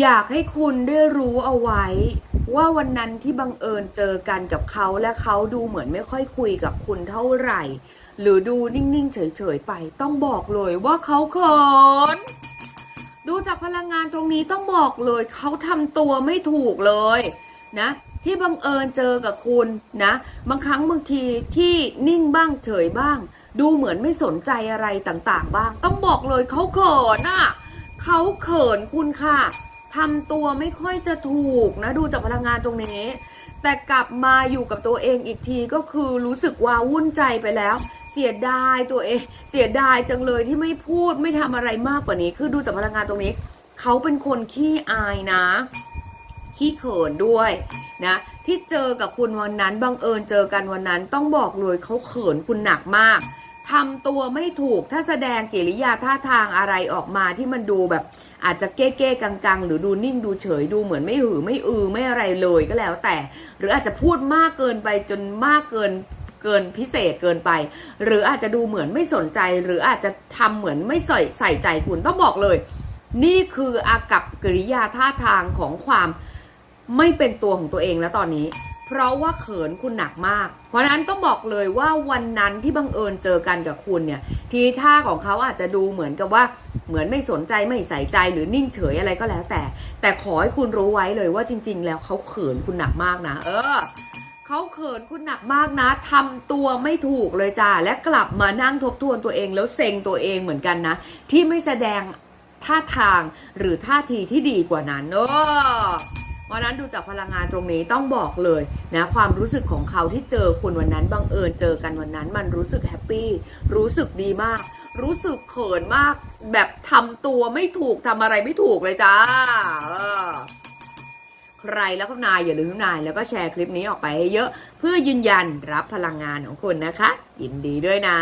อยากให้คุณได้รู้เอาไว้ ว่าวันนั้นที่บังเอิญเจอกันกับเขาและเขาดูเหมือนไม่ค่อยคุยกับคุณเท่าไหร่ หรือดูนิ่งๆ เฉยๆ ไป ต้องบอกเลยว่าเขาเขินดูจากพลังงานตรงนี้ต้องบอกเลย เขาทำตัวไม่ถูกเลยนะ ที่บังเอิญเจอกับคุณนะ บางครั้งบางทีที่นิ่งบ้างเฉยบ้าง ดูเหมือนไม่สนใจอะไรต่างๆ บ้าง ต้องบอกเลยเขาเขินอะเขาเขินคุณค่ะ ทำตัวไม่ค่อยจะถูกนะดูจากพลังงานตรงนี้ แต่กลับมาอยู่กับตัวเองอีกทีก็คือรู้สึกว่าวุ่นใจไปแล้ว เสียดายตัวเอง เสียดายจังเลยที่ไม่พูดไม่ทำอะไรมากกว่านี้ คือดูจากพลังงานตรงนี้ เขาเป็นคนขี้อายนะ ขี้เขินด้วยนะที่เจอกับคุณวันนั้นบังเอิญเจอกันวันนั้นต้องบอกเลยเขาเขินคุณหนักมาก ทำตัวไม่ถูกถ้าแสดงกิริยาท่าทางอะไรออกมาที่มันดูแบบ อาจจะเก้เก้กังกังๆ หรือดูนิ่งดูเฉยดูเหมือนไม่หือไม่อือไม่อะไรเลยก็แล้วแต่ หรืออาจจะพูดมากเกินไปจนมากเกินเกินพิเศษเกินไป หรืออาจจะดูเหมือนไม่สนใจ หรืออาจจะทำเหมือนไม่ใส่ใส่ใจคุณต้องบอกเลย นี่คืออากับกิริยาท่าทางของความไม่เป็นตัวของตัวเองแล้วตอนนี้ เพราะว่าเขินคุณหนักมาก เพราะนั้นต้องบอกเลยว่าวันนั้นที่บังเอิญเจอกันกับคุณเนี่ย ทีท่าของเขาอาจจะดูเหมือนกับว่าเหมือนไม่สนใจไม่ใส่ใจหรือนิ่งเฉยอะไรก็แล้วแต่ แต่ขอให้คุณรู้ไว้เลยว่าจริง ๆ แล้วเขาเขินคุณหนักมากนะ เออเขาเขินคุณหนักมากนะทำตัวไม่ถูกเลยจ้าและกลับมานั่งทบทวนตัวเองแล้วเซ็งตัวเองเหมือนกันนะ ที่ไม่แสดงท่าทางหรือท่าทีที่ดีกว่านั้นเออเพ ราะนั้นดูจากพลังงานตรงนี้ต้องบอกเลยนะความรู้สึกของเขาที่เจอคุณวันนั้นบังเอิญเจอกันวันนั้น มันรู้สึกแฮปปี้รู้สึกดีมาก รู้สึกเขินมาก แบบทำตัวไม่ถูกทำอะไรไม่ถูกเลยจ้าใครแล้วก็นายอย่าลืมนายแล้วก็แชร์คลิปนี้ออกไปให้เยอะ เพื่อยืนยันรับพลังงานของคุณนะคะ ยินดีด้วยนะ